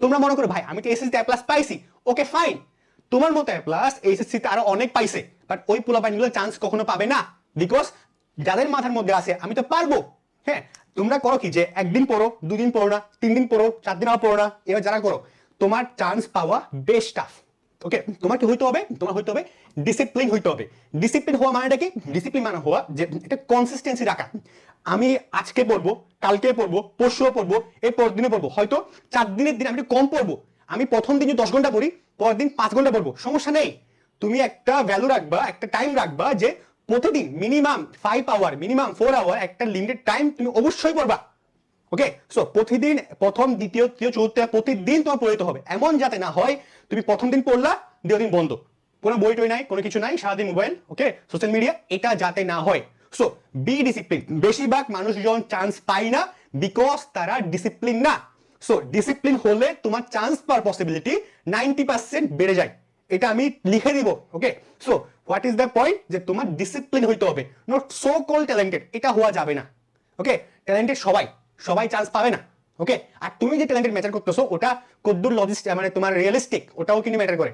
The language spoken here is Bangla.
তোমরা মনে করো, ভাই, আমি তো এসএসসি এ প্লাস পাইছি। ওকে ফাইন তোমার মতো প্লাস এসএসসি তে আরও অনেক পাইছে। বাট ওই পোলাপাইনগুলো চান্স কখনো পাবে না। বিকজ যাদের মাথার মধ্যে আছে, আমি তো পারব। হ্যাঁ তোমরা করো কি যে, একদিন পড়ো, দুদিন পড়ো না তিন দিন পড়ো চার দিন পড়ো না, এবার যারা করো, তোমার চান্স পাওয়া বেশ টাফ ওকে তোমার কি হইতে হবে? তোমার হইতে হবে ডিসিপ্লিন হইতে হবে। ডিসিপ্লিন হওয়া মানেটা কি? ডিসিপ্লিন মানে হওয়া যে, এটা কনসিস্টেন্সি রাখা। আমি আজকে পড়ব, কালকে পড়ব, পরশুও পড়ব এই পরের দিনে পড়ব। হয়তো চার দিনের দিন আমি কম পড়ব। আমি প্রথম দিন দশ ঘণ্টা পড়ি, পরের দিন পাঁচ ঘণ্টা পড়ব। সমস্যা নেই। তুমি একটা ভ্যালু রাখবা, একটা টাইম রাখবা যে প্রতিদিন minimum five hour minimum four hour একটা লিমিটেড টাইম তুমি অবশ্যই পড়বা। ওকে সো প্রতিদিন প্রথম, দ্বিতীয়, তৃতীয়, চতুর্থ, প্রতিদিন তোমার পড়তে হবে। এমন যাতে না হয়, তুমি প্রথম দিন পড়লা, দ্বিতীয় দিন বন্ধ। কোনো বই টই নাই, কোনো কিছু নাই, সারাদিন মোবাইল ওকে সোশ্যাল মিডিয়া এটা যাতে না হয়। সো বি ডিসিপ্লিন বেশিরভাগ মানুষজন চান্স পায় না বিকজ তারা ডিসিপ্লিন না। সো ডিসিপ্লিন হলে তোমার চান্স পাওয়ার পসিবিলিটি নাইনটি পার্সেন্ট বেড়ে যায়। এটা আমি লিখে দিব okay so what is the point যে তোমার ডিসিপ্লিন হইতে হবে। নট সো কল ট্যালেন্টেড এটা হওয়া যাবে না। ওকে ট্যালেন্টেড সবাই। সবাই চান্স পাবে না। ওকে আর তুমি যে ট্যালেন্টেড ম্যাটার করতেছো, ওটা কদ্দুর লজিস্ট মানে তোমার রিয়েলিস্টিক ওটাও কিন্তু ম্যাটার করে।